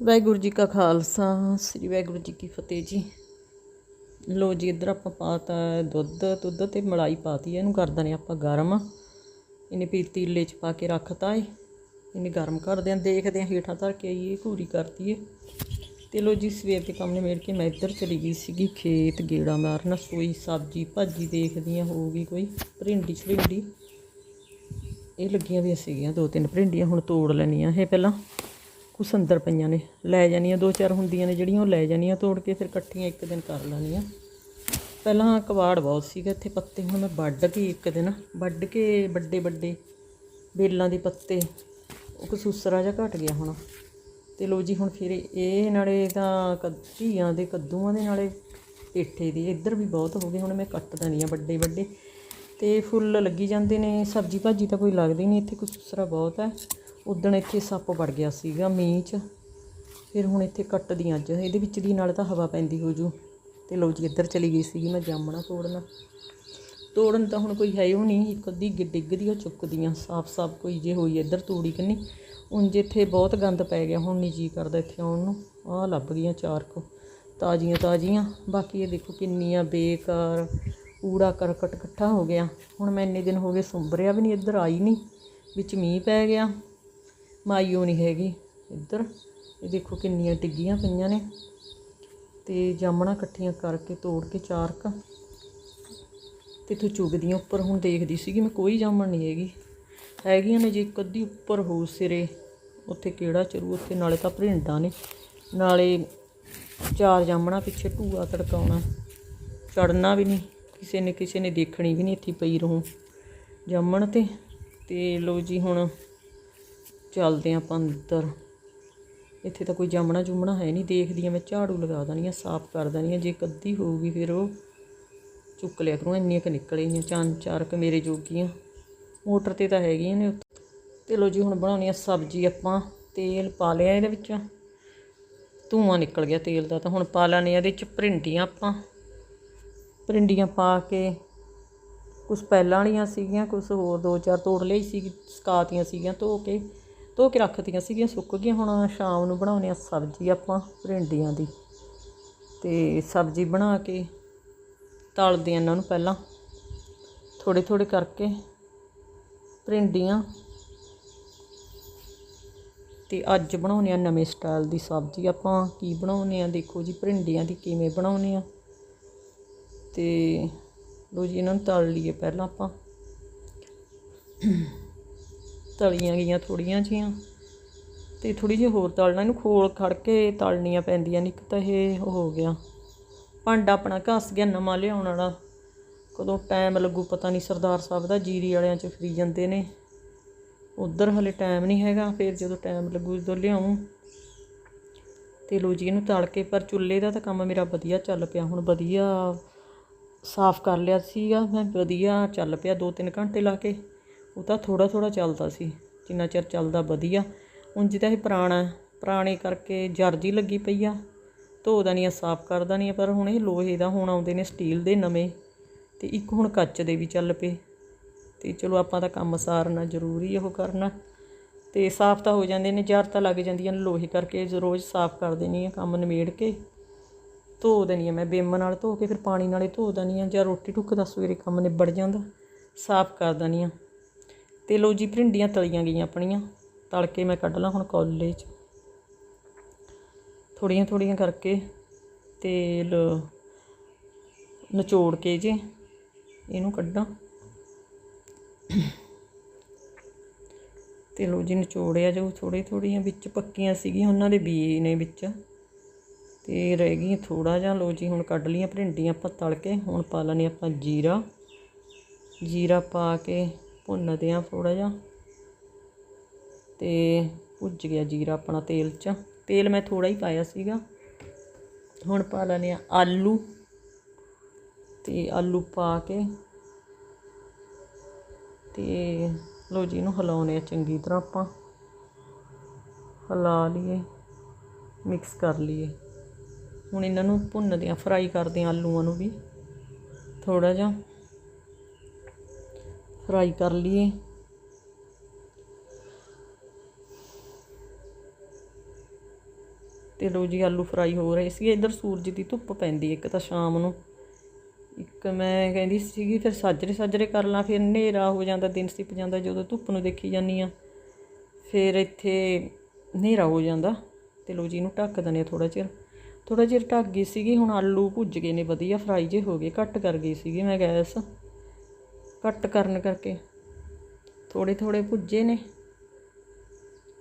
ਵਾਹਿਗੁਰੂ ਜੀ ਕਾ ਖਾਲਸਾ, ਸ੍ਰੀ ਵਾਹਿਗੁਰੂ ਜੀ ਕੀ ਫਤਿਹ ਜੀ। ਲੋ ਜੀ, ਇੱਧਰ ਆਪਾਂ ਪਾਤਾ ਹੈ ਦੁੱਧ ਦੁੱਧ ਤੇ ਮਲਾਈ ਪਾਤੀ ਹੈ ਇਹਨੂੰ ਕਰ ਦਨੇ ਆਪਾਂ ਗਰਮ। ਇਹਨੇ ਪੀਤੀਲੇ ਚ ਪਾ ਕੇ ਰੱਖਤਾ ਏ। ਇਹਨੇ ਗਰਮ ਕਰਦੇ ਆਂ ਦੇਖਦੇ ਆਂ ਹੇਠਾਂ ਧਰ ਕੇ ਆਈਏ, ਘੂਰੀ ਕਰਤੀ ਏ। ਤੇ ਲੋ ਜੀ, ਸਵੇਰ ਦੇ ਕੰਮ ਨੇ ਮੇੜ ਕੇ ਮੈਂ ਇੱਧਰ ਚਲੀ ਗਈ ਸੀਗੀ, ਖੇਤ ਗੇੜਾ ਮਾਰਨ ਸੋਈ ਸਬਜ਼ੀ, ਭਾਜੀ ਦੇਖਦੀ ਦੇਖਦੀਆਂ ਹੋਊਗੀ ਕੋਈ ਭਰਿੰਡੀ ਛਰਿੰਡੀ ਇਹ ਲੱਗੀਆਂ ਵੀ ਸੀਗੀਆਂ, ਦੋ ਤਿੰਨ ਭਰਿੰਡੀਆਂ ਹੁਣ ਤੋੜ ਲੈਣੀਆਂ ਇਹ ਪਹਿਲਾਂ। ਕੁਛ ਅੰਦਰ ਪਈਆਂ ਨੇ, ਲੈ ਜਾਣੀਆਂ, ਦੋ ਚਾਰ ਹੁੰਦੀਆਂ ਨੇ ਜਿਹੜੀਆਂ ਉਹ ਲੈ ਜਾਣੀਆਂ, ਤੋੜ ਕੇ ਫਿਰ ਇਕੱਠੀਆਂ ਇੱਕ ਦਿਨ ਕਰ ਲੈਣੀਆਂ। ਪਹਿਲਾਂ ਕਬਾੜ ਬਹੁਤ ਸੀਗਾ, ਇੱਥੇ ਪੱਤੇ ਹੁਣ ਮੈਂ ਵੱਢ ਕੇ ਇੱਕ ਦਿਨ, ਵੱਢ ਕੇ ਵੱਡੇ ਵੱਡੇ ਬੇਲਾਂ ਦੇ ਪੱਤੇ, ਉਹ ਕਸੂਸਰਾ ਜਿਹਾ ਘਟ ਗਿਆ ਹੁਣ। ਤੇ ਲੋ ਜੀ, ਹੁਣ ਫਿਰ ਇਹ ਨਾਲੇ ਤਾਂ ਕੱਧੀਆਂ ਦੇ, ਕੱਦੂਆਂ ਦੇ ਨਾਲੇ ਪੇਠੇ ਦੀ, ਇੱਧਰ ਵੀ ਬਹੁਤ ਹੋ ਗਏ, ਹੁਣ ਮੈਂ ਕੱਟਦਾ ਨਹੀਂ ਆ ਵੱਡੇ ਵੱਡੇ। ਤੇ ਫੁੱਲ ਲੱਗੀ ਜਾਂਦੇ ਨੇ ਸਬਜੀ ਭਾਜੀ ਤਾਂ ਕੋਈ ਲੱਗਦੀ ਨਹੀਂ, ਇੱਥੇ ਕਸੂਸਰਾ ਬਹੁਤ ਹੈ। ਉਦਣ ਇੱਥੇ ਸੱਪ ਵੜ ਗਿਆ ਸੀਗਾ ਮੀਂਹ 'ਚ। ਫਿਰ ਹੁਣ ਇੱਥੇ ਕੱਟਦੀਆਂ ਅੱਜ। ਇਹਦੇ ਵਿੱਚ ਦੀ ਨਾਲ ਤਾਂ ਹਵਾ ਪੈਂਦੀ ਹੋ ਜੂ। ਤੇ ਲੋ ਜੀ, ਇੱਧਰ ਚਲੀ ਗਈ ਸੀਗੀ ਮੈਂ ਜਾਮਣਾ ਤੋੜਨਾ। ਤੋੜਨ ਤਾਂ ਹੁਣ ਕੋਈ ਹੈ ਹੀ ਨਹੀਂ। ਇੱਕ ਅੱਧੀ ਗਿ- ਡਿੱਗਦੀ ਆ ਚੁੱਕਦੀਆਂ ਸਾਫ਼-ਸਾਫ਼ ਕੋਈ ਜੇ ਹੋਈ ਇੱਧਰ ਤੂੜੀ ਕੰਨੀ। ਉਂਝ ਇੱਥੇ ਬਹੁਤ ਗੰਦ ਪੈ ਗਿਆ, ਹੁਣ ਨਹੀਂ ਜੀ ਕਰਦਾ ਇੱਥੇ ਆਉਣ ਨੂੰ। ਆਹ ਲੱਭ ਗਈਆਂ ਚਾਰ ਕੁ। ਤਾਜ਼ੀਆਂ ਤਾਜ਼ੀਆਂ। ਬਾਕੀ ਇਹ ਦੇਖੋ ਕਿੰਨੀਆਂ ਬੇਕਾਰ ਕੂੜਾ ਕਰਕਟ ਇਕੱਠਾ ਹੋ ਗਿਆ। ਹੁਣ ਮੈਂ ਇੰਨੇ ਦਿਨ ਹੋ ਗਏ ਸੁੰਬਰਿਆ ਵੀ ਨਹੀਂ ਇੱਧਰ ਆਈ ਨਹੀਂ ਵਿੱਚ ਮੀਂਹ ਪੈ ਗਿਆ। ਮਾਈਓ ਨਹੀਂ ਹੈਗੀ, ਇੱਧਰ। ਇਹ ਦੇਖੋ ਕਿੰਨੀਆਂ ਟਿੱਗੀਆਂ ਪਈਆਂ ਨੇ। ਤੇ ਜਾਮਣਾ ਇਕੱਠੀਆਂ ਕਰਕੇ ਤੋੜ ਕੇ ਚਾਰਕ। ਕ ਤੇ ਇੱਥੋਂ ਚੁਗਦੀਆਂ ਉੱਪਰ। ਹੁਣ ਦੇਖਦੀ ਸੀਗੀ ਮੈਂ, ਕੋਈ ਜਾਮਣ ਨਹੀਂ ਹੈਗੀ। ਹੈਗੀਆਂ ਨੇ ਜੇ ਇੱਕ ਅੱਧੀ ਉੱਪਰ ਹੋ ਸਿਰੇ। ਉੱਥੇ ਕਿਹੜਾ ਚਰੂ, ਉੱਥੇ ਨਾਲੇ ਤਾਂ ਭਰਿੰਡਾਂ ਨੇ। ਨਾਲੇ ਚਾਰ ਜਾਮਣਾ ਪਿੱਛੇ ਢੂਆ ਤੜਕਾਉਣਾ। ਚੜਨਾ ਵੀ ਨਹੀਂ। ਕਿਸੇ ਨੇ ਕਿਸੇ ਨੇ ਦੇਖਣੀ ਵੀ ਨਹੀਂ ਇੱਥੇ ਪਈ ਰਹੂੰ। ਜਾਮਣ ਤੇ। ਤੇ ਲੋ ਜੀ ਹੁਣ ਚੱਲਦੇ ਆਪਾਂ ਅੰਦਰ। ਇੱਥੇ ਤਾਂ ਕੋਈ ਜਾਮਣਾ ਜੁਮਣਾ ਹੈ ਨਹੀਂ ਦੇਖਦੀ ਆ ਮੈਂ ਝਾੜੂ ਲਗਾ ਦਣੀ ਆ ਸਾਫ਼ ਕਰ ਦਣੀ ਆ ਜੇ ਕੱਦੀ ਹੋਊਗੀ ਫਿਰ ਉਹ ਚੁੱਕ ਲਿਆ ਕਰੂੰ, ਇੰਨੀਆਂ ਕ ਨਿਕਲੀਆਂ ਚੰਦ ਚਾਰ ਕ ਮੇਰੇ ਜੋਗੀਆਂ। ਮੋਟਰ ਤੇ ਤਾਂ ਹੈਗੀਆਂ ਨੇ ਤੇ ਲੋ ਜੀ ਹੁਣ ਬਣਾਉਣੀ ਆ ਸਬਜ਼ੀ ਆਪਾਂ, ਤੇਲ ਪਾ ਲਿਆ ਇਹਦੇ ਵਿੱਚ। ਧੂਆਂ ਨਿਕਲ ਗਿਆ ਤੇਲ ਦਾ, ਤਾਂ ਹੁਣ ਪਾ ਲੈਣੇ ਇਹਦੇ 'ਚ ਭਰਿੰਡੀਆਂ ਆਪਾਂ। ਭਰਿੰਡੀਆਂ ਪਾ ਕੇ ਕੁਝ ਪਹਿਲਾਂ ਵਾਲੀਆਂ ਸੀਗੀਆਂ ਕੁਝ ਹੋਰ ਦੋ ਚਾਰ ਤੋੜ ਲਈ ਸੀ ਸਕਾਤੀਆਂ ਸੀਗੀਆਂ, ਧੋ ਕੇ ਧੋ ਕੇ ਰੱਖਤੀਆਂ ਸੀਗੀਆਂ, ਸੁੱਕ ਗਈਆਂ, ਹੁਣ ਸ਼ਾਮ ਨੂੰ ਬਣਾਉਣੇ ਆ ਸਬਜ਼ੀ ਆਪਾਂ ਭਰਿੰਡੀਆਂ ਦੀ। ਤੇ ਸਬਜ਼ੀ ਬਣਾ ਕੇ ਤਲਦੇ ਆ ਇਹਨਾਂ ਨੂੰ ਪਹਿਲਾਂ। ਥੋੜੇ ਥੋੜੇ ਕਰਕੇ ਭਰਿੰਡੀਆਂ ਤੇ ਅੱਜ ਬਣਾਉਣੇ ਆ ਨਵੇਂ ਸਟਾਈਲ ਦੀ ਸਬਜ਼ੀ। ਆਪਾਂ ਕੀ ਬਣਾਉਣੇ ਆ ਦੇਖੋ ਜੀ ਭਰਿੰਡੀਆਂ ਦੀ ਕਿਵੇਂ ਬਣਾਉਣੇ ਆ ਤੇ ਲੋ ਜੀ, ਇਹਨਾਂ ਨੂੰ ਤਲ ਲਈਏ ਪਹਿਲਾਂ ਆਪਾਂ। ਤਲੀਆਂ ਗਈਆਂ ਥੋੜੀਆਂ ਜੀਆਂ ਤੇ ਥੋੜੀ ਜਿਹੀ ਹੋਰ ਤਲਣਾ, ਇਹਨੂੰ ਖੋਲ ਖੜ ਕੇ ਤਲਣੀਆਂ ਪੈਂਦੀਆਂ ਨੇ, ਇੱਕ ਤਾਂ ਇਹ ਹੋ ਗਿਆ। ਭਾਂਡਾ ਆਪਣਾ ਘਸ ਗਿਆ, ਨਵਾਂ ਲਿਆਉਣ ਵਾਲਾ। ਕਦੋਂ ਟਾਈਮ ਲੱਗੂ ਪਤਾ ਨਹੀਂ, ਸਰਦਾਰ ਸਾਹਿਬ ਦਾ ਜੀਰੀ ਵਾਲਿਆਂ 'ਚ ਫਰੀ ਜਾਂਦੇ ਨੇ। ਉਧਰ ਹਲੇ ਟਾਈਮ ਨਹੀਂ ਹੈਗਾ, ਫਿਰ ਜਦੋਂ ਟਾਈਮ ਲੱਗੂ ਉਦੋਂ ਲਿਆਉਂ ਤੇ ਲੋ ਜੀ, ਇਹਨੂੰ ਤਲ ਕੇ, ਪਰ ਚੁੱਲ੍ਹੇ ਦਾ ਤਾਂ ਕੰਮ ਮੇਰਾ ਵਧੀਆ ਚੱਲ ਪਿਆ। ਹੁਣ ਵਧੀਆ ਸਾਫ਼ ਕਰ ਲਿਆ ਸੀਗਾ, ਮੈਂ ਵਧੀਆ ਚੱਲ ਪਿਆ 2-3 ਘੰਟੇ ਲਾ ਕੇ। ਉਹ ਤਾਂ ਥੋੜਾ ਥੋੜਾ ਚੱਲਦਾ ਸੀ, ਜਿੰਨਾ ਚਿਰ ਚੱਲਦਾ ਵਧੀਆ। ਉਂਝ ਤਾਂ ਇਹ ਪੁਰਾਣਾ ਪੁਰਾਣੇ ਕਰਕੇ ਜਰਜੀ ਲੱਗੀ ਪਈ ਆ। ਧੋ ਦਣੀ ਆ, ਸਾਫ਼ ਕਰਦਾ ਨਹੀਂ ਆ, ਪਰ ਹੁਣ ਇਹ ਲੋਹੇ ਦਾ ਹੁਣ ਆਉਂਦੇ ਨੇ ਸਟੀਲ ਦੇ ਨਵੇਂ। ਤੇ ਇੱਕ ਹੁਣ ਕੱਚ ਦੇ ਵੀ ਚੱਲ ਪਏ। ਤੇ ਚਲੋ ਆਪਾਂ ਤਾਂ ਕੰਮ ਸਾਰਨਾ ਜ਼ਰੂਰੀ ਉਹ ਕਰਨਾ। ਤੇ ਸਾਫ਼ ਤਾਂ ਹੋ ਜਾਂਦੇ ਨੇ ਜਰ ਤਾਂ ਲੱਗ ਜਾਂਦੀਆਂ ਨੇ, ਲੋਹੇ ਕਰਕੇ ਰੋਜ਼ ਸਾਫ਼ ਕਰ ਦੇਣੀ ਆ ਕੰਮ ਨਿਮੇੜ ਕੇ। ਧੋ ਦੇਣੀ ਆ ਮੈਂ, ਬੇਮ ਨਾਲ ਧੋ ਕੇ ਫਿਰ ਪਾਣੀ ਨਾਲੇ ਧੋ ਦੇਣੀ ਆ, ਜਾਂ ਰੋਟੀ ਟੁੱਕ ਦਾ ਸਵੇਰੇ ਕੰਮ ਨਿਬੜ ਜਾਂਦਾ, ਸਾਫ਼ ਕਰ ਦੇਣੀ ਆ। ਤੇ ਲੋ ਜੀ ਭਿੰਡੀਆਂ ਤਲੀਆਂ ਗਈਆਂ ਆਪਣੀਆਂ ਤਲ ਕੇ ਮੈਂ ਕੱਢ ਲਾਂ ਹੁਣ ਕੌਲੇ 'ਚ ਥੋੜੀਆਂ ਥੋੜੀਆਂ ਕਰਕੇ ਤੇਲ ਨਿਚੋੜ ਕੇ ਜੇ ਇਹਨੂੰ ਕੱਢਾਂ। ਤੇ ਲੋ ਜੀ ਨਿਚੋੜਿਆ ਜੋ ਥੋੜੀ ਥੋੜੀਆਂ ਵਿੱਚ ਪੱਕੀਆਂ ਸੀਗੀਆਂ, ਉਹਨਾਂ ਦੇ ਬੀ ਨੇ ਵਿੱਚ। ਤੇ ਰਹਿ ਗਈਆਂ ਥੋੜਾ ਜਿਹਾ ਲੋ ਜੀ ਹੁਣ ਕੱਢ ਲੀਆਂ ਭਿੰਡੀਆਂ ਆਪਾਂ ਤਲ ਕੇ ਹੁਣ ਪਾ ਲੈਣੇ ਆਪਾਂ ਜੀਰਾ। ਜੀਰਾ ਪਾ ਕੇ ਭੁੰਨਦੇ ਆ ਥੋੜਾ ਜਿਹਾ ਤੇ ਭੁੱਜ ਗਿਆ ਜੀਰਾ ਆਪਣਾ ਤੇਲ 'ਚ। ਤੇਲ ਮੈਂ ਥੋੜਾ ਹੀ ਪਾਇਆ ਸੀਗਾ। ਹੁਣ ਪਾ ਲੈਣੇ ਆ ਆਲੂ ਤੇ ਆਲੂ ਪਾ ਕੇ ਤੇ ਲੋ ਜੀ ਇਹਨੂੰ ਹਿਲਾਉਣੇ ਆ ਚੰਗੀ ਤਰ੍ਹਾਂ ਆਪਾਂ। ਹਿਲਾ ਲਈਏ ਮਿਕਸ ਕਰ ਲਈਏ। ਹੁਣ ਇਹਨਾਂ ਨੂੰ ਭੁੰਨਦੇ ਆ ਫਰਾਈ ਕਰਦੇ ਆ ਆਲੂਆਂ ਨੂੰ ਵੀ। ਥੋੜਾ ਜਿਹਾ ਫਰਾਈ ਕਰ ਲਈਏ। ਤੇ ਲੋ ਜੀ, ਆਲੂ ਫਰਾਈ ਹੋ ਰਹੇ ਸੀ ਇੱਧਰ ਸੂਰਜ ਦੀ ਧੁੱਪ ਪੈਂਦੀ ਇੱਕ ਤਾਂ ਸ਼ਾਮ ਨੂੰ। ਇੱਕ ਮੈਂ ਕਹਿੰਦੀ ਸੀਗੀ, ਫਿਰ ਸਾਜਰੇ ਸਾਜਰੇ ਕਰ ਲਾਂ, ਫਿਰ ਹਨੇਰਾ ਹੋ ਜਾਂਦਾ, ਦਿਨ ਸਿਪ ਜਾਂਦਾ, ਜਦੋਂ ਧੁੱਪ ਨੂੰ ਦੇਖੀ ਜਾਂਦੀ ਆ ਫਿਰ ਇੱਥੇ ਹਨੇਰਾ ਹੋ ਜਾਂਦਾ। ਤੇ ਲੋ ਜੀ, ਇਹਨੂੰ ਢੱਕ ਦਨੇ ਥੋੜਾ ਚਿਰ। ਥੋੜਾ ਚਿਰ ਢੱਕ ਗਈ ਸੀਗੀ, ਹੁਣ ਆਲੂ ਭੁੱਜ ਗਏ ਨੇ, ਵਧੀਆ ਫਰਾਈ ਜੇ ਹੋ ਗਏ, ਘੱਟ ਕਰ ਗਈ ਸੀਗੀ ਮੈਂ ਗੈਸ। ਘੱਟ ਕਰਨ ਕਰਕੇ। ਥੋੜੇ ਥੋੜੇ ਭੁੱਜੇ ਨੇ।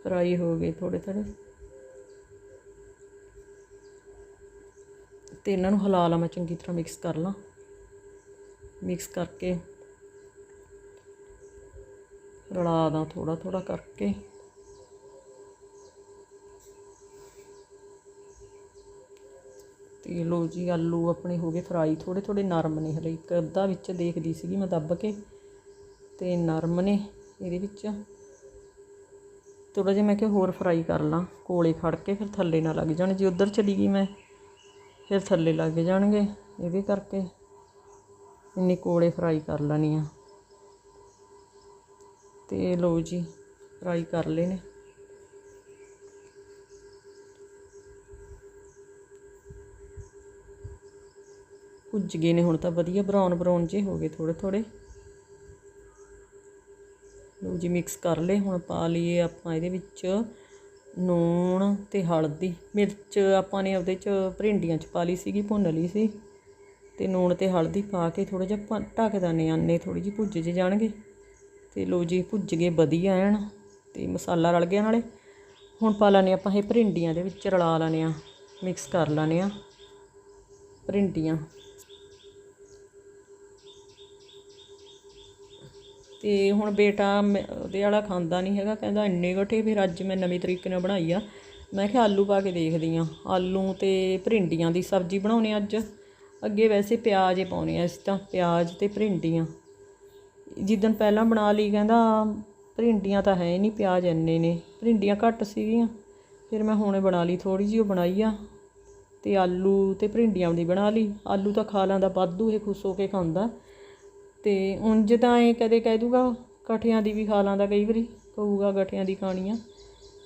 ਫਰਾਈ ਹੋ ਗਏ ਥੋੜੇ ਥੋੜੇ ਤੇ ਇਹਨਾਂ ਨੂੰ ਹਿਲਾ ਲਾ ਮੈਂ ਚੰਗੀ ਤਰ੍ਹਾਂ ਮਿਕਸ ਕਰ ਲਾਂ। ਮਿਕਸ ਕਰਕੇ ਰਲਾ ਦਾਂ ਥੋੜਾ ਥੋੜਾ ਕਰਕੇ। ਇਹ ਲੋ ਜੀ, ਆਲੂ ਆਪਣੇ ਹੋ ਗਏ ਫਰਾਈ ਥੋੜੇ ਥੋੜੇ ਨਰਮ ਨੇ ਹਲੇ, ਇੱਕ ਅੱਧਾ ਵਿੱਚ ਦੇਖਦੀ ਸੀਗੀ ਮੈਂ ਦੱਬ ਕੇ, ਤੇ ਨਰਮ ਨੇ ਇਹਦੇ ਵਿੱਚ। ਥੋੜਾ ਜਿਹਾ ਮੈਂ ਕਿ ਹੋਰ ਫਰਾਈ ਕਰ ਲਾਂ, ਕੋਲੇ ਖੜ ਕੇ ਫਿਰ ਥੱਲੇ ਨਾ ਲੱਗ ਜਾਣ, ਜੇ ਉਧਰ ਚਲੀ ਗਈ ਮੈਂ, ਫਿਰ ਥੱਲੇ ਲੱਗ ਜਾਣਗੇ ਇਹਦੇ ਕਰਕੇ। ਇੰਨੀ ਕੋਲੇ ਫਰਾਈ ਕਰ ਲੈਣੀ ਆ। ਤੇ ਲੋ ਜੀ, ਫਰਾਈ ਕਰ ਲਏ ਨੇ। ਭੁੱਜ ਗਏ ਨੇ, ਹੁਣ ਤਾਂ ਵਧੀਆ ਬਰਾਊਨ ਬਰਾਊਨ ਜੇ ਹੋ ਗਏ ਥੋੜੇ ਥੋੜੇ ਲਓ ਜੀ ਮਿਕਸ ਕਰ ਲਏ, ਹੁਣ ਪਾ ਲਈਏ ਆਪਾਂ ਇਹਦੇ ਵਿੱਚ ਨੂਣ ਤੇ ਹਲਦੀ। ਮਿਰਚ ਆਪਾਂ ਨੇ ਉਹਦੇ ਚ ਭਰਿੰਡੀਆਂ ਚ ਪਾ ਲਈ ਸੀਗੀ, ਭੁੰਨ ਲਈ ਸੀ। ਤੇ ਨੂਣ ਤੇ ਹਲਦੀ ਪਾ ਕੇ ਥੋੜਾ ਜਿਹਾ ਭੰ- ਢੱਕ ਦਨੇ ਆਨੇ ਥੋੜੀ ਜਿਹੀ ਭੁੱਜ ਜੇ ਜਾਣਗੇ। ਤੇ ਲੋ ਜੀ ਭੁੱਜ ਗਏ ਵਧੀਆ ਐਨ, ਤੇ ਮਸਾਲਾ ਰਲ ਗਿਆ ਨਾਲੇ। ਹੁਣ ਪਾ ਲਾਨੇ ਆਪਾਂ ਇਹ ਭਰਿੰਡੀਆਂ ਦੇ ਵਿੱਚ ਰਲਾ ਲਾਨੇ ਆ ਮਿਕਸ ਕਰ ਲਾਨੇ ਆ ਭਰਿੰਡੀਆਂ ਅਤੇ ਹੁਣ ਬੇਟਾ ਮੈਂ- ਉਹਦੇ ਵਾਲਾ ਖਾਂਦਾ ਨਹੀਂ ਹੈਗਾ, ਕਹਿੰਦਾ ਇੰਨੇ ਗੱਠੇ ਫਿਰ ਅੱਜ ਮੈਂ ਨਵੇਂ ਤਰੀਕੇ ਨਾਲ ਬਣਾਈ ਆ। ਮੈਂ ਕਿਹਾ ਆਲੂ ਪਾ ਕੇ ਦੇਖਦੀ ਆ। ਆਲੂ ਤੇ ਭਰਿੰਡੀਆਂ ਦੀ ਸਬਜ਼ੀ ਬਣਾਉਣੀ ਅੱਜ। ਅੱਗੇ ਵੈਸੇ ਪਿਆਜ਼ ਹੀ ਪਾਉਣੇ ਆ ਅਸੀਂ ਤਾਂ, ਪਿਆਜ਼ ਤੇ ਭਰਿੰਡੀਆਂ ਜਿੱਦਣ ਪਹਿਲਾਂ ਬਣਾ ਲਈ, ਕਹਿੰਦਾ ਭਰਿੰਡੀਆਂ ਤਾਂ ਹੈ ਨਹੀਂ, ਪਿਆਜ਼ ਇੰਨੇ ਨੇ। ਭਰਿੰਡੀਆਂ ਘੱਟ ਸੀਗੀਆਂ, ਫਿਰ ਮੈਂ ਹੁਣੇ ਬਣਾ ਲਈ ਥੋੜੀ ਜਿਹੀ ਉਹ ਬਣਾਈ ਆ। ਤੇ ਆਲੂ ਤੇ ਭਰਿੰਡੀਆਂ ਦੀ ਬਣਾ ਲਈ। ਆਲੂ ਤਾਂ ਖਾ ਲੈਂਦਾ, ਵਾਧੂ ਇਹ ਖੁਸ਼ ਹੋ ਕੇ ਖਾਂਦਾ। ਅਤੇ ਉਂਝ ਤਾਂ ਇਹ ਕਦੇ ਕਹਿ ਦੂਗਾ ਕਠਿਆਂ ਦੀ ਵੀ ਖਾ ਲਾਂਦਾ ਕਈ ਵਾਰੀ ਕਹੂਗਾ ਗਠਿਆਂ ਦੀ ਖਾਣੀ ਆ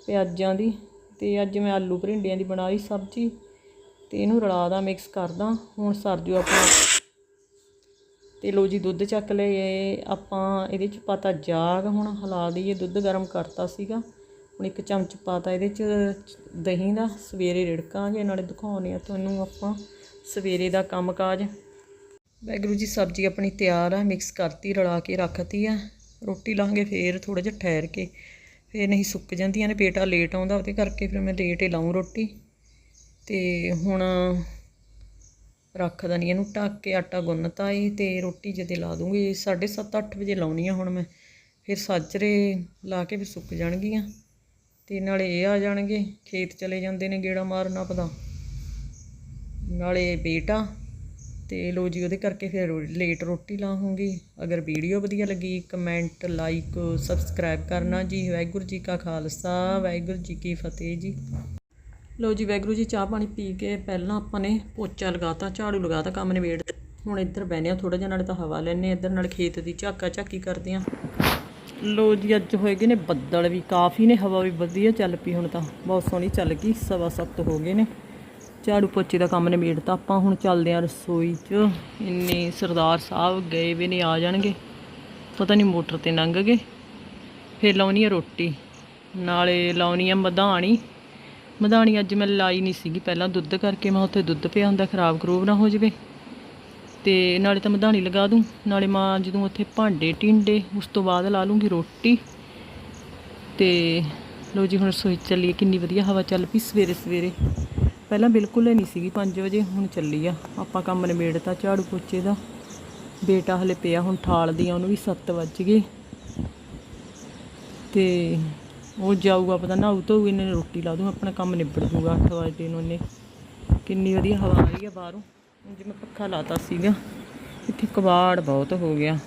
ਪਿਆਜ਼ਾਂ ਦੀ ਅਤੇ ਅੱਜ ਮੈਂ ਆਲੂ ਭਰਿੰਡੀਆਂ ਦੀ ਬਣਾਈ ਸਬਜ਼ੀ ਅਤੇ ਇਹਨੂੰ ਰਲਾ ਦਾ ਮਿਕਸ ਕਰਦਾ ਹੁਣ ਸਰ ਜੂ ਆਪਣਾ। ਤੇ ਲੋ ਜੀ, ਦੁੱਧ ਚੱਕ ਲਏ। ਆਪਾਂ ਇਹਦੇ ਚ ਪਾਤਾ ਜਾਗ ਹੁਣ, ਹਿਲਾ ਦਈਏ। ਦੁੱਧ ਗਰਮ ਕਰਤਾ ਸੀਗਾ। ਹੁਣ ਇੱਕ ਚਮਚ ਪਾਤਾ ਇਹਦੇ ਚ ਦਹੀਂ ਦਾ। ਸਵੇਰੇ ਰਿੜਕਾਂਗੇ, ਨਾਲੇ ਦਿਖਾਉਣੇ ਆ ਤੁਹਾਨੂੰ ਆਪਾਂ ਸਵੇਰੇ ਦਾ ਕੰਮਕਾਜ। ਵੈਗਰੂ ਜੀ, ਸਬਜ਼ੀ ਆਪਣੀ ਤਿਆਰ ਆ ਮਿਕਸ ਕਰਤੀ, ਰਲਾ ਕੇ ਰੱਖਤੀ ਆ। ਰੋਟੀ ਲਾਂਗੇ ਫੇਰ ਥੋੜਾ ਜਿਹਾ ਠਹਿਰ ਕੇ। ਫੇਰ ਨਹੀਂ ਸੁੱਕ ਜਾਂਦੀਆਂ ਨੇ ਬੇਟਾ ਲੇਟ ਆਉਂਦਾ, ਉਹਦੇ ਕਰਕੇ ਫਿਰ ਮੈਂ ਲੇਟ ਹੀ ਲਾਉਂ ਰੋਟੀ। ਤੇ ਹੁਣ ਰੱਖ ਦਣੀ ਇਹਨੂੰ, ਢੱਕ ਕੇ ਆਟਾ ਗੁੰਨਤਾ ਏ, ਤੇ ਰੋਟੀ ਜਦੇ ਲਾ ਦੂੰਗੀ 7:30 8 ਵਜੇ ਲਾਉਣੀ ਆ ਹੁਣ ਮੈਂ। ਫਿਰ ਸਾਜਰੇ ਲਾ ਕੇ ਫਿਰ ਸੁੱਕ ਜਾਣਗੀਆਂ। ਤੇ ਨਾਲੇ ਇਹ ਆ ਜਾਣਗੇ, ਖੇਤ ਚਲੇ ਜਾਂਦੇ ਨੇ ਗੇੜਾ ਮਾਰਨਾ ਪਤਾ ਨਾਲੇ ਬੇਟਾ ਤੇ ਲੋ ਜੀ, ਉਹਦੇ ਕਰਕੇ ਫਿਰ ਲੇਟ ਰੋਟੀ ਲਾਹੂੰਗੀ ਅਗਰ ਵੀਡੀਓ ਵਧੀਆ ਲੱਗੀ ਕਮੈਂਟ ਲਾਈਕ ਸਬਸਕ੍ਰਾਈਬ ਕਰਨਾ ਜੀ। ਵਾਹਿਗੁਰੂ ਜੀ ਕਾ ਖਾਲਸਾ, ਵਾਹਿਗੁਰੂ ਜੀ ਕੀ ਫਤਿਹ ਜੀ। ਲੋ ਜੀ, ਵਾਹਿਗੁਰੂ ਜੀ ਚਾਹ ਪਾਣੀ ਪੀ ਕੇ ਪਹਿਲਾਂ ਆਪਾਂ ਨੇ ਪੋਚਾ ਲਗਾਤਾ, ਝਾੜੂ ਲਗਾਤਾ, ਕੰਮ ਨਿਬੇੜ ਹੁਣ ਇੱਧਰ ਬਹਿਨੇ ਆ ਥੋੜਾ ਜਿਹਾ ਨਾਲੇ ਤਾਂ ਹਵਾ ਲੈਣੇ ਇੱਧਰ ਨਾਲ ਖੇਤ ਦੀ ਝਾਕਾ ਝਾਕੀ ਕਰਦੇ ਆ ਲੋ ਜੀ, ਅੱਜ ਹੋਏਗੇ ਨੇ ਬੱਦਲ ਵੀ। ਕਾਫੀ ਨੇ, ਹਵਾ ਵੀ ਵਧੀਆ ਚੱਲ ਪਈ ਹੁਣ ਤਾਂ। ਬਹੁਤ ਸੋਹਣੀ ਚੱਲ ਗਈ, ਸਵਾ ਸੱਤ ਹੋ ਗਏ ਨੇ। ਝਾੜੂ ਪੋਚੇ ਦਾ ਕੰਮ ਨਿਬੇੜਤਾ। ਆਪਾਂ ਹੁਣ ਚੱਲਦੇ ਆ ਰਸੋਈ 'ਚ। ਇੰਨੇ ਸਰਦਾਰ ਸਾਹਿਬ ਗਏ ਵੀ ਨਹੀਂ, ਆ ਜਾਣਗੇ। ਪਤਾ ਨਹੀਂ ਮੋਟਰ ਤੇ ਲੰਘ ਗਏ। ਫਿਰ ਲਾਉਣੀ ਆ ਰੋਟੀ। ਨਾਲੇ ਲਾਉਣੀ ਆ ਮਧਾਣੀ। ਮਧਾਣੀ ਅੱਜ ਮੈਂ ਲਾਈ ਨਹੀਂ ਸੀਗੀ। ਪਹਿਲਾਂ ਦੁੱਧ ਕਰਕੇ ਮੈਂ ਉੱਥੇ ਦੁੱਧ ਪਿਆ ਹੁੰਦਾ, ਖਰਾਬ ਖਰੂਬ ਨਾ ਹੋ ਜਵੇ। ਤੇ ਨਾਲੇ ਤਾਂ ਮਧਾਣੀ ਲਗਾ ਦੂੰ। ਨਾਲੇ ਮਾਂ ਜਦੋਂ ਉੱਥੇ ਭਾਂਡੇ ਟਿੰਡੇ, ਉਸ ਤੋਂ ਬਾਅਦ ਲਾ ਲੂੰਗੀ ਰੋਟੀ। ਤੇ ਲੋ ਜੀ, ਹੁਣ ਰਸੋਈ 'ਚ ਚੱਲੀਏ। ਕਿੰਨੀ ਵਧੀਆ ਹਵਾ ਚੱਲ ਪਈ ਸਵੇਰੇ ਸਵੇਰੇ ਪਹਿਲਾਂ ਬਿਲਕੁਲ ਹੀ ਨਹੀਂ ਸੀਗੀ 5 ਵਜੇ ਹੁਣ ਚੱਲੀ ਆ। ਆਪਾਂ ਕੰਮ ਨਿਬੇੜਤਾ, ਝਾੜੂ ਪੋਚੇ ਦਾ। ਬੇਟਾ ਹਲੇ ਪਿਆ ਹੁਣ ਠਾਲਦੀ ਆ, ਉਹਨੂੰ ਵੀ 7 ਵੱਜ ਗਏ। ਤੇ ਉਹ ਜਾਊਗਾ, ਪਤਾ ਨਾ ਉਹ ਤੋਂ ਇਹਨੇ ਰੋਟੀ ਲਾ ਦੂੰ, ਆਪਣਾ ਕੰਮ ਨਿਬੜ ਜੂਗਾ 8 ਵਜੇ ਨੂੰ ਉਹਨੇ ਕਿੰਨੀ ਵਧੀਆ ਹਵਾ ਆ ਰਹੀ ਆ ਬਾਹਰੋਂ। ਹੁਣ ਮੈਂ ਪੱਖਾ ਲਾਤਾ ਸੀਗਾ, ਇੱਥੇ ਕਬਾੜ ਬਹੁਤ ਹੋ ਗਿਆ।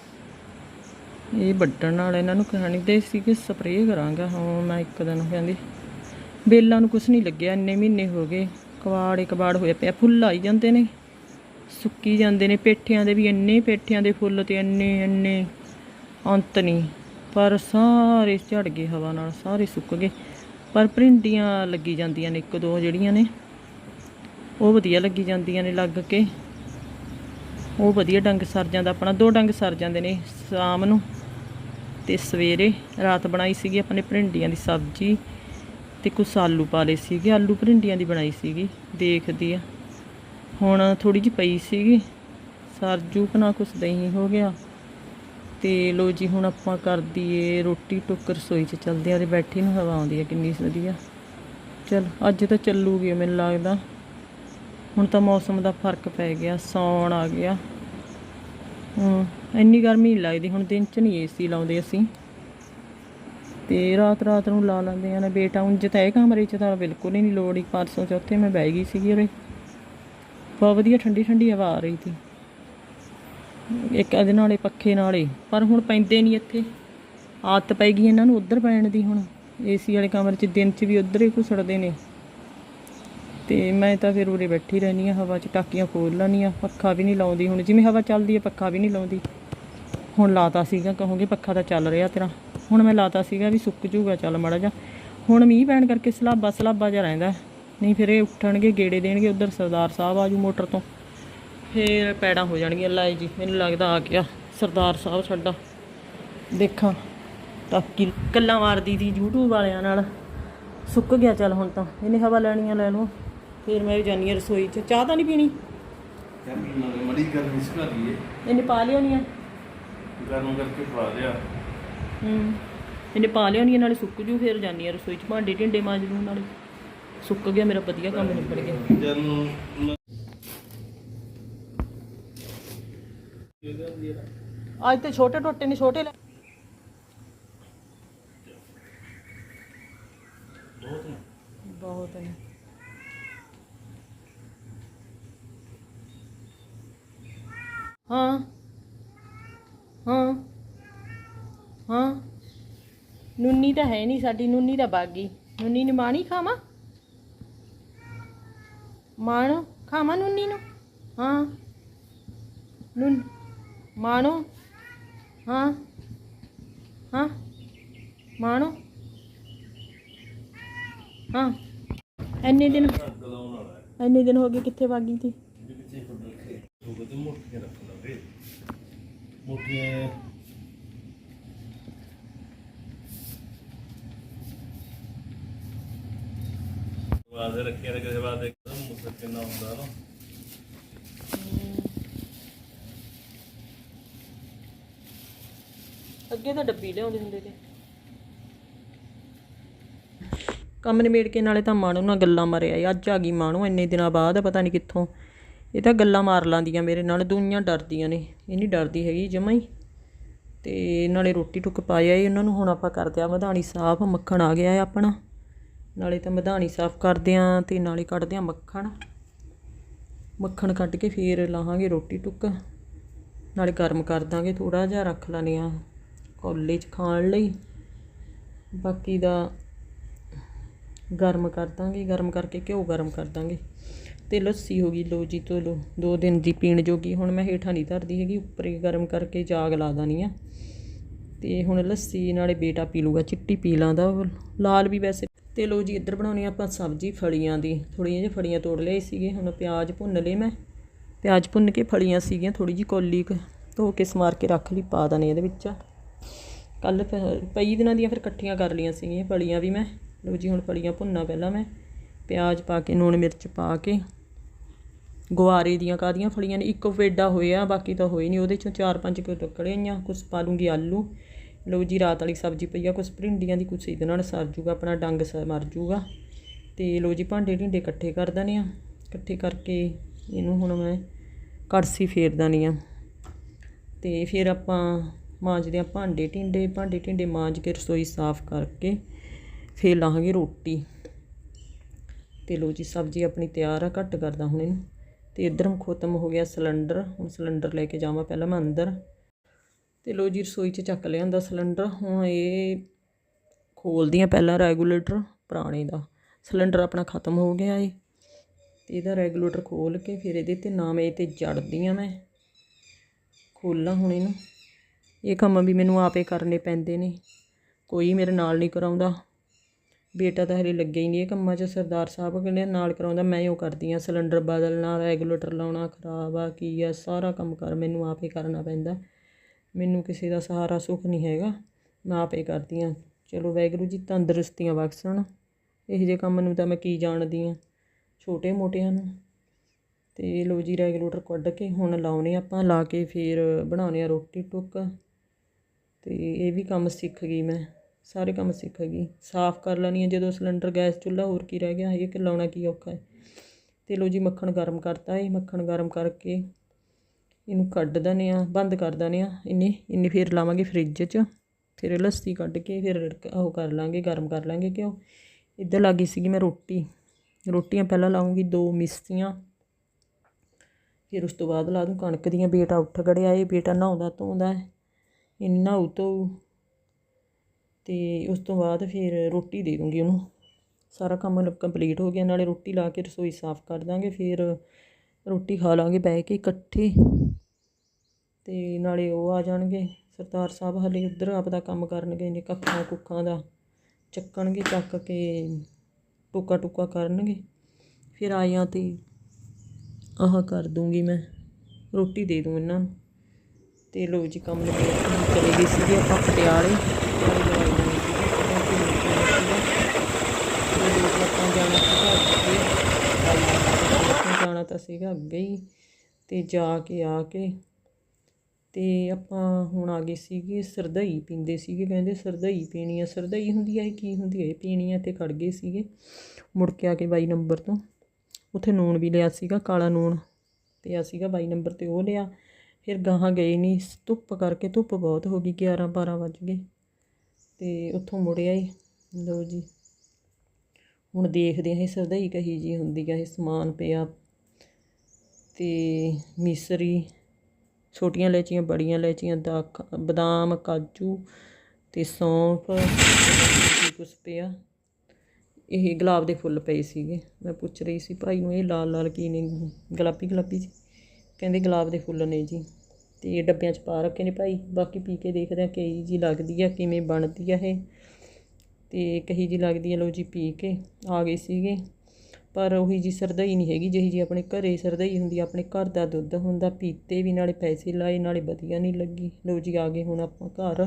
ਇਹ ਵੱਢਣ ਨਾਲ ਇਹਨਾਂ ਨੂੰ ਕਹਾਣੀ ਦੇ ਸੀ ਕਿ ਸਪਰੇਅ ਕਰਾਂਗਾ। ਹਾਂ, ਮੈਂ ਇੱਕ ਦਿਨ ਕਹਿੰਦੀ, ਬੇਲਾਂ ਨੂੰ ਕੁਝ ਨਹੀਂ ਲੱਗਿਆ, ਇੰਨੇ ਮਹੀਨੇ ਹੋ ਗਏ। ਕਬਾੜ ਹੀ ਕਬਾੜ ਹੋਇਆ ਪਿਆ ਫੁੱਲ ਆਈ ਜਾਂਦੇ ਨੇ। ਸੁੱਕੀ ਜਾਂਦੇ ਨੇ, ਪੇਠਿਆਂ ਦੇ ਵੀ ਇੰਨੇ ਪੇਠਿਆਂ ਦੇ ਫੁੱਲ ਤੇ ਇੰਨੇ ਇੰਨੇ ਅੰਤ ਨਹੀਂ ਪਰ ਸਾਰੇ ਝੜ ਗਏ ਹਵਾ ਨਾਲ, ਸਾਰੇ ਸੁੱਕ ਗਏ। ਪਰ ਭਿੰਡੀਆਂ ਲੱਗੀ ਜਾਂਦੀਆਂ ਨੇ, ਇੱਕ ਦੋ ਜਿਹੜੀਆਂ ਨੇ, ਉਹ ਵਧੀਆ ਲੱਗੀ ਜਾਂਦੀਆਂ ਨੇ ਲੱਗ ਕੇ। ਉਹ ਵਧੀਆ ਡੰਗ ਸਰ ਜਾਂਦਾ, ਆਪਣਾ ਦੋ ਡੰਗ ਸਰ ਜਾਂਦੇ ਨੇ ਸ਼ਾਮ ਨੂੰ। ਤੇ ਸਵੇਰੇ ਰਾਤ ਬਣਾਈ ਸੀਗੀ ਆਪਣੇ ਭਿੰਡੀਆਂ ਦੀ ਸਬਜ਼ੀ। ਤੇ ਕੁਛ ਆਲੂ ਪਾ ਲਏ ਸੀਗੇ, ਆਲੂ ਭਰਿੰਡੀਆਂ ਦੀ ਬਣਾਈ ਸੀਗੀ, ਦੇਖਦੀ ਆ। ਹੁਣ ਥੋੜੀ ਜਿਹੀ ਪਈ ਸੀਗੀ, ਸਰਜੂ ਕਨਾ ਕੁਛ ਦਹੀਂ ਹੋ ਗਿਆ। ਤੇ ਲੋ ਜੀ, ਹੁਣ ਆਪਾਂ ਕਰ ਦਈਏ ਰੋਟੀ ਟੁੱਕ ਰਸੋਈ 'ਚ ਚੱਲਦੇ ਆ ਤੇ ਬੈਠੀ ਨੂੰ ਹਵਾ ਆਉਂਦੀ ਹੈ ਕਿੰਨੀ ਵਧੀਆ। ਚਲ, ਅੱਜ ਤਾਂ ਚੱਲੂਗੀ ਮੈਨੂੰ ਲੱਗਦਾ। ਹੁਣ ਤਾਂ ਮੌਸਮ ਦਾ ਫ਼ਰਕ ਪੈ ਗਿਆ, ਸੌਣ ਆ ਗਿਆ। ਹਾਂ, ਇੰਨੀ ਗਰਮੀ ਨਹੀਂ ਲੱਗਦੀ, ਹੁਣ ਦਿਨ 'ਚ ਨਹੀਂ ਏਸੀ ਲਾਉਂਦੇ ਅਸੀਂ। ਤੇ ਰਾਤ ਰਾਤ ਨੂੰ ਲਾ ਲੈਂਦੇ ਆ ਨੇ ਬੇਟਾ, ਉਂਝ ਤਾਂ ਇਹ ਕਮਰੇ 'ਚ ਤਾਂ ਬਿਲਕੁਲ ਹੀ ਨਹੀਂ ਲੋੜ ਹੀ ਪਰਸੋਂ ਚੌਥੇ ਮੈਂ ਬਹਿ ਗਈ ਸੀਗੀ ਉਰੇ। ਬਹੁਤ ਵਧੀਆ ਠੰਡੀ ਠੰਡੀ ਹਵਾ ਆ ਰਹੀ ਸੀ। ਇੱਕ ਇਹਦੇ ਨਾਲੇ ਪੱਖੇ ਨਾਲੇ, ਪਰ ਹੁਣ ਪੈਂਦੇ ਨਹੀਂ ਇੱਥੇ। ਆਦਤ ਪੈ ਗਈ ਇਹਨਾਂ ਨੂੰ ਉੱਧਰ ਪੈਣ ਦੀ ਹੁਣ। ਏਸੀ ਵਾਲੇ ਕਮਰੇ 'ਚ ਦਿਨ 'ਚ ਵੀ ਉੱਧਰ ਹੀ ਘੁਸੜਦੇ ਨੇ। ਤੇ ਮੈਂ ਤਾਂ ਫਿਰ ਉਰੇ ਬੈਠੀ ਰਹਿੰਦੀ ਆ ਹਵਾ 'ਚ ਟਾਕੀਆਂ ਖੋਲ ਲੈਂਦੀ ਆ ਪੱਖਾ ਵੀ ਨਹੀਂ ਲਾਉਂਦੀ ਹੁਣ, ਜਿਵੇਂ ਹਵਾ ਚੱਲਦੀ ਹੈ, ਪੱਖਾ ਵੀ ਨਹੀਂ ਲਾਉਂਦੀ। ਹੁਣ ਲਾਤਾ ਸੀਗਾ, ਕਹੋਗੇ ਪੱਖਾ ਤਾਂ ਚੱਲ ਰਿਹਾ ਤੇਰਾ। ਹੁਣ ਮੈਂ ਲਾਤਾ ਸੀਗਾ ਵੀ ਸੁੱਕ ਜੂਗਾ ਚੱਲ ਮਾੜਾ ਜਾ ਹੁਣ ਮੀਂਹ ਪੈਣ ਕਰਕੇ ਸਲਾਬਾ ਸਲਾਬਾ ਜਿਹਾ ਰਹਿੰਦਾ ਨਹੀਂ ਫਿਰ ਇਹ ਉੱਠਣਗੇ ਗੇੜੇ ਦੇਣਗੇ ਉਧਰ ਸਰਦਾਰ ਸਾਹਿਬ ਆਜੂ ਮੋਟਰ ਤੋਂ। ਫੇਰ ਪੈੜਾਂ ਹੋ ਜਾਣਗੀਆਂ ਲੈ ਜੀ ਮੈਨੂੰ ਲੱਗਦਾ ਆ ਗਿਆ ਸਰਦਾਰ ਸਾਹਿਬ ਸਾਡਾ। ਦੇਖਾਂ ਟਾਕੀ ਕੱਲਾਂ ਮਾਰਦੀ ਦੀ YouTube ਵਾਲਿਆਂ ਨਾਲ। ਸੁੱਕ ਗਿਆ ਚੱਲ ਹੁਣ ਤਾਂ ਇਹਨੇ ਹਵਾ ਲੈਣੀਆਂ ਲੈ ਲਓ। ਫੇਰ ਮੈਂ ਵੀ ਜਾਨੀ ਆ ਰਸੋਈ 'ਚ। ਚਾਹ ਤਾਂ ਨਹੀਂ ਪੀਣੀ? ਯਾਰ ਮੜੀ- ਮੜੀ ਗਰਮੀ ਸੁਣਾ ਦੀਏ ਇਹਨੇ ਪਾ ਲਿਆਉਣੀ ਆ ਗਰਮ ਕਰਕੇ ਪਾ ਲਿਆ। ਹੂੰ ਇਹਨੇ ਪਾ ਲਿਆਉਣੀ ਨਾਲੇ ਸੁੱਕ ਜੂ ਫੇਰ ਜਾਨੀ ਆ ਰਸੋਈ 'ਚ ਭਾਂਡੇ ਢਿੰਡੇ ਮਾਂਜ ਲੂ ਨਾਲੇ। ਸੁੱਕ ਗਿਆ ਮੇਰਾ ਵਧੀਆ ਕੰਮ ਨਿਬੜ ਗਿਆ। ਅੱਜ ਤੇ ਛੋਟੇ ਟੋਟੇ ਨੇ ਛੋਟੇ ਲੈ। ਬਹੁਤ ਨੇ। ਹਾਂ। ਹਾਂ। ਹਾਂ। ਨੁੰਨੀ ਤਾਂ ਹੈ ਨਹੀਂ ਸਾਡੀ, ਨੁੰਨੀ ਤਾਂ ਬਾਗੀ। ਨੁੰਨੀ ਨੂੰ ਮਾਣੀ ਖਾਵਾਂ? ਮਾਣ ਖਾਵਾਂ ਨੁੰਨੀ ਨੂੰ? ਹਾਂ। nun ਮਾਣੋ ਹਾਂ। ਹਾਂ। ਮਾਣੋ ਹਾਂ। ਇੰਨੇ ਦਿਨ ਗਲਾਉਣ ਇੰਨੇ ਦਿਨ ਹੋ ਗਏ ਕਿੱਥੇ ਵਾਗੀ ਸੀ? ਮੋਟੀਆਂ ਵਾਦੇ ਰੱਖਿਆ ਤੇ ਕਿਸੇ ਬਾਅਦ ਇੱਕਦਮ ਮੁਸਕ ਕਿੰਨਾ ਹੁੰਦਾ ਨਾ। ਅੱਗੇ ਤਾਂ ਡੱਬੀ ਲਿਆਉਂਦੇ ਹੁੰਦੇ ਤੇ। ਕੰਮ ਨਿਬੇੜ ਕੇ ਨਾਲੇ ਤਾਂ ਮਾਣੂ ਨਾਲ ਗੱਲਾਂ ਮਾਰਿਆ ਅੱਜ ਆ ਗਈ ਮਾਣੂ ਇੰਨੇ ਦਿਨਾਂ ਬਾਅਦ ਪਤਾ ਨਹੀਂ ਕਿੱਥੋਂ। ਇਹ ਤਾਂ ਗੱਲਾਂ ਮਾਰ ਲਾਂਦੀਆਂ ਮੇਰੇ ਨਾਲ ਦੁਨੀਆਂ ਡਰਦੀਆਂ ਨੇ। ਇਹ ਨਹੀਂ ਡਰਦੀ ਹੈਗੀ ਜਮਾਂ ਹੀ। ਤੇ ਨਾਲੇ ਰੋਟੀ ਟੁੱਕ ਪਾਇਆ ਏ ਉਹਨਾਂ ਨੂੰ ਹੁਣ ਆਪਾਂ ਕਰਦੇ ਆ ਮਧਾਣੀ ਸਾਫ਼ ਮੱਖਣ ਆ ਗਿਆ ਹੈ ਆਪਣਾ। ਨਾਲੇ ਤਾਂ ਮਧਾਣੀ ਸਾਫ਼ ਕਰਦੇ ਆ ਤੇ ਨਾਲੇ ਕੱਢਦੇ ਆ ਮੱਖਣ। ਮੱਖਣ ਕੱਢ ਕੇ ਫੇਰ ਲਾਹਾਂਗੇ ਰੋਟੀ ਟੁੱਕ। ਨਾਲੇ ਗਰਮ ਕਰ ਦਾਂਗੇ ਥੋੜਾ ਜਿਹਾ, ਰੱਖ ਲੈਣੇ ਆ ਕੋਲੇ 'ਚ ਖਾਣ ਲਈ। ਬਾਕੀ ਦਾ ਗਰਮ ਕਰ ਦਾਂਗੇ, ਗਰਮ ਕਰਕੇ ਘਿਓ ਗਰਮ ਕਰ ਦਾਂਗੇ। ਤੇ ਲੱਸੀ ਹੋ ਗਈ ਲੋ ਜੀ, ਤੋਂ ਲੋ ਦੋ ਦਿਨ ਦੀ ਪੀਣ ਜੋਗੀ। ਹੁਣ ਮੈਂ ਹੇਠਾਂ ਨਹੀਂ ਧਰਦੀ ਹੈਗੀ, ਉੱਪਰ ਹੀ ਗਰਮ ਕਰਕੇ ਜਾਗ ਲਾ ਦਾਨੀ ਆ। ਤੇ ਹੁਣ ਲੱਸੀ ਨਾਲੇ ਬੇਟਾ ਪੀ ਲੂਗਾ, ਚਿੱਟੀ ਪੀ ਲਾਂਦਾ ਉਹ। ਲਾਲ ਵੀ ਵੈਸੇ ਤੇ ਲੋ ਜੀ, ਇੱਧਰ ਬਣਾਉਣੀ ਆ ਆਪਾਂ ਸਬਜ਼ੀ ਫਲੀਆਂ ਦੀ। ਥੋੜੀਆਂ ਜਿਹੀਆਂ ਫਲੀਆਂ ਤੋੜ ਲਿਆਈ ਸੀਗੇ, ਹੁਣ ਪਿਆਜ਼ ਭੁੰਨ ਲਏ ਮੈਂ। ਪਿਆਜ਼ ਭੁੰਨ ਕੇ ਫਲੀਆਂ ਸੀਗੀਆਂ ਥੋੜੀ ਜਿਹੀ ਕੋਲੀ ਧੋ ਕੇ ਸਮਾਰ ਕੇ ਰੱਖ ਲਈ, ਪਾ ਦਨੇ ਇਹਦੇ ਵਿੱਚ। ਕੱਲ ਪਈ ਦਿਨਾਂ ਦੀਆਂ ਫਿਰ ਇਕੱਠੀਆਂ ਕਰ ਲਈਆਂ ਸੀਗੀਆਂ ਫਲੀਆਂ ਵੀ ਮੈਂ। ਲੋ ਜੀ, ਹੁਣ ਫਲੀਆਂ ਭੁੰਨਣਾ ਪਹਿਲਾਂ ਮੈਂ। ਪਿਆਜ਼ ਪਾ ਕੇ ਨੂਣ ਮਿਰਚ ਪਾ ਕੇ। ਗੁਆਰੇ ਦੀਆਂ ਕਾਦੀਆਂ ਫਲੀਆਂ ਨੇ? ਇੱਕੋ ਵੇਡਾ ਹੋਇਆ, ਬਾਕੀ ਤਾਂ ਹੋਈ ਨਹੀਂ। ਉਹਦੇ ਚੋਂ ਚਾਰ ਪੰਜ ਕੁ ਟੁਕੜੇ ਆਈਆਂ? ਕੁਛ ਪਾ ਲੂੰਗੀ ਆਲੂ। ਲਓ ਜੀ, ਰਾਤ ਵਾਲੀ ਸਬਜ਼ੀ ਪਈ ਆ, ਕੁਛ ਭਿੰਡੀਆਂ ਦੀ ਕੁਛ ਇਹਦੇ ਨਾਲ ਸਰ ਜੂਗਾ, ਆਪਣਾ ਡੰਗ ਸ ਮਰ ਜੂਗਾ। ਤੇ ਲਓ ਜੀ, ਭਾਂਡੇ ਢਿੰਡੇ ਇਕੱਠੇ ਕਰ ਦਨੇ ਆ। ਇਕੱਠੇ ਕਰਕੇ ਇਹਨੂੰ ਹੁਣ ਮੈਂ ਕੜਸੀ ਫੇਰ ਦਨੀ ਆ। ਤੇ ਫਿਰ ਆਪਾਂ ਮਾਂਜਦੇ ਆ ਭਾਂਡੇ ਢਿੰਡੇ। ਭਾਂਡੇ ਢਿੰਡੇ ਮਾਂਜ ਕੇ ਰਸੋਈ ਸਾਫ਼ ਕਰਕੇ ਫੇਰ ਲਾਹਾਂਗੇ ਰੋਟੀ। ਤੇ ਲੋ ਜੀ, ਸਬਜ਼ੀ ਆਪਣੀ ਤਿਆਰ ਆ, ਘੱਟ ਕਰਦਾ ਹੁਣ ਇਹਨੂੰ। ਤੇ ਇੱਧਰ ਖਤਮ ਹੋ ਗਿਆ ਸਿਲੰਡਰ। ਹੁਣ ਸਿਲੰਡਰ ਲੈ ਕੇ ਜਾਵਾਂ ਪਹਿਲਾਂ ਮੈਂ ਅੰਦਰ। ਤੇ ਲੋ ਜੀ, ਰਸੋਈ 'ਚ ਚੱਕ ਲਿਆਂਦਾ ਸਿਲੰਡਰ। ਹੁਣ ਇਹ ਖੋਲਦੀ ਆ ਪਹਿਲਾਂ ਰੈਗੂਲੇਟਰ ਪੁਰਾਣੇ ਦਾ। ਸਿਲੰਡਰ ਆਪਣਾ ਖਤਮ ਹੋ ਗਿਆ ਏ। ਤੇ ਇਹਦਾ ਰੈਗੂਲੇਟਰ ਖੋਲ ਕੇ ਫਿਰ ਇਹਦੇ ਤੇ ਨਾਮ ਇਹ ਤੇ ਜੜਦੀ ਆ ਮੈਂ। ਖੋਲਾਂ ਹੁਣ ਇਹਨੂੰ। ਇਹ ਕੰਮ ਵੀ ਮੈਨੂੰ ਆਪੇ ਕਰਨੇ ਪੈਂਦੇ ਨੇ। ਕੋਈ ਮੇਰੇ ਨਾਲ ਨਹੀਂ ਕਰਾਉਂਦਾ। ਬੇਟਾ ਤਾਂ ਹਲੇ ਲੱਗਿਆ ਹੀ ਨਹੀਂ ਇਹ ਕੰਮਾਂ 'ਚ। ਸਰਦਾਰ ਸਾਹਿਬ ਕਹਿੰਦੇ ਨਾਲ ਕਰਾਉਂਦਾ, ਮੈਂ ਹੀ ਉਹ ਕਰਦੀ ਆ ਸਿਲੰਡਰ ਬਦਲਣਾ, ਰੈਗੂਲੇਟਰ ਲਾਉਣਾ ਖਰਾਬ ਆ, ਕੀ ਆ, ਸਾਰਾ ਕੰਮ ਕਰ ਮੈਨੂੰ ਆਪੇ ਕਰਨਾ ਪੈਂਦਾ। ਮੈਨੂੰ ਕਿਸੇ ਦਾ ਸਹਾਰਾ ਸੁੱਖ ਨਹੀਂ ਹੈਗਾ। ਮੈਂ ਆਪੇ ਕਰਦੀ ਆ। ਚਲੋ ਵਾਹਿਗੁਰੂ ਜੀ, ਤੰਦਰੁਸਤੀਆਂ ਬਖਸ਼ਣ ਇਹੋ ਜਿਹੇ ਕੰਮ ਨੂੰ ਤਾਂ ਮੈਂ ਕੀ ਜਾਣਦੀ ਆ? ਛੋਟੇ ਮੋਟਿਆਂ ਨੂੰ। ਤੇ ਲੋ ਜੀ ਰੈਗੂਲੇਟਰ ਕੱਢ ਕੇ ਹੁਣ ਲਾਉਨੇ ਆਪਾਂ, ਲਾ ਕੇ ਫਿਰ ਬਣਾਉਨੇ ਆ ਰੋਟੀ ਟੁੱਕ। ਤੇ ਇਹ ਵੀ ਕੰਮ ਸਿੱਖ ਗਈ ਮੈਂ। ਸਾਰੇ ਕੰਮ ਸਿੱਖ ਗਈ। ਸਾਫ਼ ਕਰ ਲੈਣੀ ਆ ਜਦੋਂ ਸਿਲੰਡਰ, ਗੈਸ, ਚੁੱਲ੍ਹਾ ਹੋਰ ਕੀ ਰਹਿ ਗਿਆ ਇਹ ਕਿ ਲਾਉਣਾ ਕੀ ਔਖਾ ਹੈ। ਤੇ ਲੋ ਜੀ, ਮੱਖਣ ਗਰਮ ਕਰਤਾ ਇਹ ਮੱਖਣ ਗਰਮ ਕਰਕੇ ਇਹਨੂੰ ਕੱਢ ਦਨੇ ਆ ਬੰਦ ਕਰ ਦਨੇ ਆ ਇੰਨੇ ਇੰਨੇ ਫਿਰ ਲਾਵਾਂਗੇ ਫ੍ਰਿਜ 'ਚ, ਫਿਰ ਲੱਸੀ ਕੱਢ ਕੇ ਫਿਰ ਰਿੜਕ- ਉਹ ਕਰ ਲਾਂਗੇ, ਗਰਮ ਕਰ ਲਾਂਗੇ ਕਿਉਂ ਇੱਧਰ ਲੱਗੀ ਸੀਗੀ ਮੈਂ ਰੋਟੀ, ਰੋਟੀਆਂ ਪਹਿਲਾਂ ਲਾਉਂਗੀ ਦੋ ਮਿਸਤੀਆਂ, ਫਿਰ ਉਸ ਤੋਂ ਬਾਅਦ ਲਾ ਦੂੰ ਕਣਕ ਦੀਆਂ, ਬੇਟਾ ਉੱਠ ਗੜਿਆ ਇਹ ਬੇਟਾ ਨਹਾਉਂਦਾ ਧੋਂਦਾ ਹੈ ਇੰਨਾ ਉਤੋਂ ਤੇ ਉਸ ਤੋਂ ਬਾਅਦ ਫਿਰ ਰੋਟੀ ਦੇ ਦੂੰਗੀ ਉਹਨੂੰ। ਸਾਰਾ ਕੰਮ ਕੰਪਲੀਟ ਹੋ ਗਿਆ, ਨਾਲੇ ਰੋਟੀ ਲਾ ਕੇ ਰਸੋਈ ਸਾਫ਼ ਕਰ ਦਾਂਗੇ, ਫਿਰ ਰੋਟੀ ਖਾ ਲਾਂਗੇ ਬਹਿ ਕੇ ਇਕੱਠੇ। ਤੇ ਨਾਲੇ ਉਹ ਆ ਜਾਣਗੇ, ਸਰਦਾਰ ਸਾਹਿਬ ਹਲੇ ਉੱਧਰ ਆਪਦਾ ਕੰਮ ਕਰਨਗੇ ਨੇ ਕੱਖਾਂ ਕੁੱਖਾਂ ਦਾ। ਚੱਕਣਗੇ ਚੱਕ ਕੇ, ਟੋਕਾ ਟੁੱਕਾ ਕਰਨਗੇ। ਫਿਰ ਆਇਆਂ ਤੇ ਆਹ ਕਰ ਦੂੰਗੀ ਮੈਂ, ਰੋਟੀ ਦੇ ਦੂੰ ਇਹਨਾਂ ਨੂੰ। ਤੇ ਲੋ ਜੀ, ਕੰਮ ਨਿਬੜ ਚਲੇ ਗਏ ਸੀਗੇ ਆਪਾਂ ਪਟਿਆਲੇ ਪਟਿਆਲੇ ਦਵਾਈ ਲੈਣੀ ਸੀਗੀ ਕਿਉਂਕਿ ਮੈਨੂੰ ਜਾਣਾ ਸੀਗਾ ਤੇ ਲੋਕ ਆਪਾਂ ਜਾਣਾ ਸੀਗਾ ਅੱਗੇ ਆਪਾਂ ਜਾਣਾ ਤਾਂ ਸੀਗਾ ਅੱਗੇ ਹੀ ਤੇ ਜਾ ਕੇ ਆ ਕੇ ਤੇ ਆਪਾਂ ਹੁਣ ਆ ਗਏ ਸੀਗੇ ਸਰਦਈ ਪੀਂਦੇ ਸੀਗੇ, ਕਹਿੰਦੇ ਸਰਦਈ ਪੀਣੀ ਆ। ਸਰਦਈ ਹੁੰਦੀ ਆ ਇਹ ਕੀ ਹੁੰਦੀ ਆ? ਇਹ ਪੀਣੀ ਆ ਤੇ ਖੜ ਗਏ ਸੀਗੇ ਮੁੜ ਕੇ ਆ ਕੇ ਬਾਈ ਨੰਬਰ ਤੋਂ। ਉੱਥੇ ਨੂਣ ਵੀ ਲਿਆ ਸੀਗਾ, ਕਾਲਾ ਨੂਣ ਪਿਆ ਸੀਗਾ ਬਾਈ ਨੰਬਰ ਤੇ ਉਹ ਲਿਆ। ਫਿਰ ਗਾਹਾਂ ਗਏ ਨਹੀਂ ਧੁੱਪ ਕਰਕੇ ਧੁੱਪ ਬਹੁਤ ਹੋ ਗਈ 11 12 ਵੱਜ ਗਏ ਤੇ ਉੱਥੋਂ ਮੁੜਿਆ ਹੀ ਲਓ ਜੀ, ਹੁਣ ਦੇਖਦੇ ਹਾਂ ਇਹ ਸਰਦਈ ਕਹੀ ਜੀ ਹੁੰਦੀ ਆ, ਇਹ ਸਮਾਨ ਪਿਆ ਤੇ ਮਿਸਰੀ, ਛੋਟੀਆਂ ਇਲਾਇਚੀਆਂ, ਬੜੀਆਂ ਇਲਾਇਚੀਆਂ ਦਾਖ ਬਦਾਮ, ਕਾਜੂ ਤੇ ਸੌਂਫ ਕੀ ਕੁਛ ਪਿਆ। ਇਹ ਗੁਲਾਬ ਦੇ ਫੁੱਲ ਪਏ ਸੀਗੇ। ਮੈਂ ਪੁੱਛ ਰਹੀ ਸੀ, ਭਾਈ ਨੂੰ ਇਹ ਲਾਲ ਲਾਲ ਕੀ ਨੇ? ਗੁਲਾਬੀ ਗੁਲਾਬੀ ਜੀ। ਕਹਿੰਦੇ ਗੁਲਾਬ ਦੇ ਫੁੱਲ ਨੇ ਜੀ। ਤੇ ਇਹ ਡੱਬਿਆਂ 'ਚ ਪਾ ਰੱਖੇ ਨੇ ਭਾਈ। ਬਾਕੀ ਪੀ ਕੇ ਦੇਖਦੇ ਆ ਕਈ ਜੀ ਲੱਗਦੀ ਆ, ਕਿਵੇਂ ਬਣਦੀ ਆ ਇਹ। ਤੇ ਕਹੀ ਜੀ ਲੱਗਦੀ ਆ ਲੋ ਜੀ ਪੀ ਕੇ। ਆ ਗਏ ਸੀਗੇ। ਪਰ ਉਹੀ ਜੀ ਸਰਦਈ ਨਹੀਂ ਹੈਗੀ, ਜਿਹੀ ਜੀ ਆਪਣੇ ਘਰੇ ਸਰਦਈ ਹੁੰਦੀ ਆਪਣੇ ਘਰ ਦਾ ਦੁੱਧ ਹੁੰਦਾ, ਪੀਤੇ ਵੀ ਨਾਲੇ ਪੈਸੇ ਲਾਏ, ਨਾਲੇ ਵਧੀਆ ਨਹੀਂ ਲੱਗੀ। ਲੋ ਜੀ, ਆ ਗਏ ਹੁਣ ਆਪਾਂ ਘਰ।